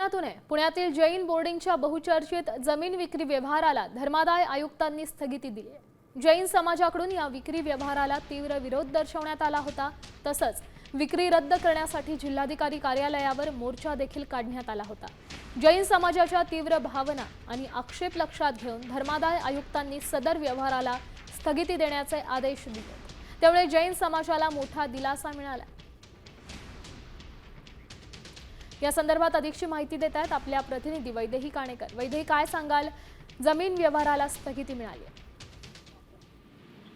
पुण्यातील जैन बोर्डिंगच्या बहुचर्चित जमीन विक्री व्यवहाराला धर्मादाय आयुक्तांनी स्थगिती दिली आहे. जैन समाजाकडून या विक्री व्यवहाराला तीव्र विरोध दर्शवण्यात आला होता. तसंच विक्री रद्द करण्यासाठी जिल्हाधिकारी कार्यालयावर मोर्चा देखील काढण्यात आला होता. जैन समाजाच्या तीव्र भावना आणि आक्षेप लक्षात घेऊन धर्मादाय आयुक्तांनी सदर व्यवहाराला स्थगिती देण्याचे आदेश दिले. त्यामुळे जैन समाजाला मोठा दिलासा मिळाला. या संदर्भात अधिकची माहिती देत आहेत आपल्या प्रतिनिधी वैदेही काणेकर. वैदेही काय सांगाल? जमीन व्यवहाराला स्थगिती मिळाली आहे.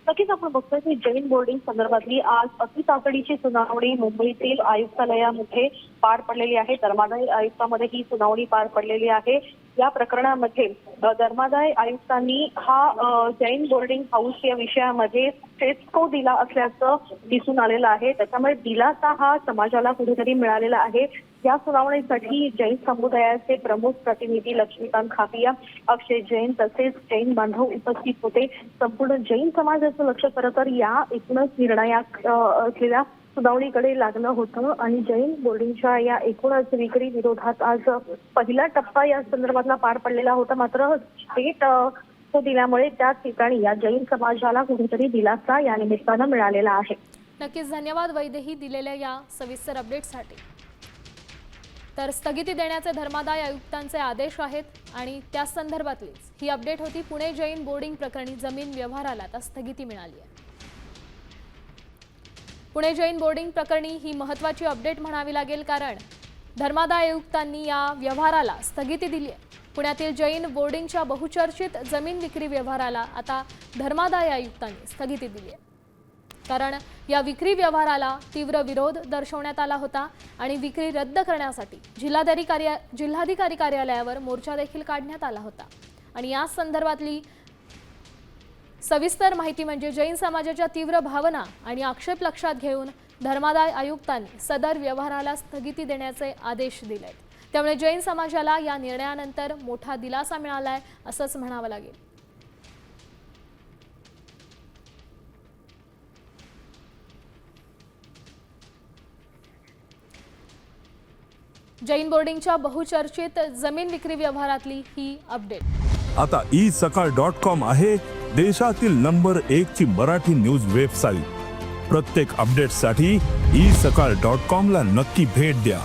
नक्कीच आपण बघतोय की जैन बोर्डिंग संदर्भातली आज अतितातडीची सुनावणी मुंबईतील आयुक्तालयामध्ये पार पडलेली आहे. धर्मादाय आयुक्तामध्ये ही सुनावणी पार पडलेली आहे. या प्रकरणामध्ये धर्मादाय आयुक्तांनी हा जैन बोर्डिंग हाऊस या विषयामध्ये सेस्को दिला असल्याचं दिसून आलेलं आहे. त्याच्यामुळे दिलासा हा समाजाला कुठेतरी मिळालेला आहे. या सुनावणीसाठी जैन समुदायाचे प्रमुख प्रतिनिधी लक्ष्मीकांत खापिया अक्षय जैन तसेच जैन बांधव उपस्थित होते. संपूर्ण जैन समाजाचं लक्ष खरं तर या एकूणच निर्णयात असलेल्या सुनावणीकडे लागलं होतं आणि जैन बोर्डिंगच्या या एकूणच विक्री विरोधात आज पहिला टप्पा या संदर्भातला पार पडलेला होता. मात्र थेट तो दिल्यामुळे त्या ठिकाणी या जैन समाजाला कुठेतरी दिलासा या निमित्तानं मिळालेला आहे. नक्कीच धन्यवाद वैदेही दिलेल्या या सविस्तर अपडेटसाठी तर स्थगिती देण्याचे धर्मादाय आयुक्तांचे आदेश आहेत आणि त्या संदर्भातलीच ही अपडेट होती. पुणे जैन बोर्डिंग प्रकरणी जमीन व्यवहाराला आता स्थगिती मिळाली आहे. पुणे जैन बोर्डिंग प्रकरणी ही महत्वाची अपडेट म्हणावी लागेल कारण धर्मादाय आयुक्तांनी या व्यवहाराला स्थगिती दिली आहे. पुण्यातील जैन बोर्डिंगच्या बहुचर्चित जमीन विक्री व्यवहाराला आता धर्मादाय आयुक्तांनी स्थगिती दिली आहे. कारण या विक्री व्यवहाराला तीव्र विरोध दर्शवण्यात आला होता आणि विक्री रद्द करण्यासाठी जिल्हाधिकारी कार्या जिल्हाधिकारी कार्यालयावर मोर्चा देखील काढण्यात आला होता. आणि या संदर्भातली सविस्तर माहिती म्हणजे जैन समाजाच्या तीव्र भावना आणि आक्षेप लक्षात घेऊन धर्मादाय आयुक्तांनी सदर व्यवहाराला स्थगिती देण्याचे आदेश दिले त्यामुळे जैन समाजाला या निर्णयानंतर मोठा दिलासा मिळालाय असंच म्हणावं लागेल. जैन बोर्डिंगच्या बहुचर्चित जमीन विक्री व्यवहारातली ही अपडेट. आता ई सकाळ डॉट कॉम आहे. देशातील नंबर एक ची मराठी न्यूज वेबसाईट. प्रत्येक अपडेटसाठी ई सकाळ डॉट कॉम ला नक्की भेट द्या.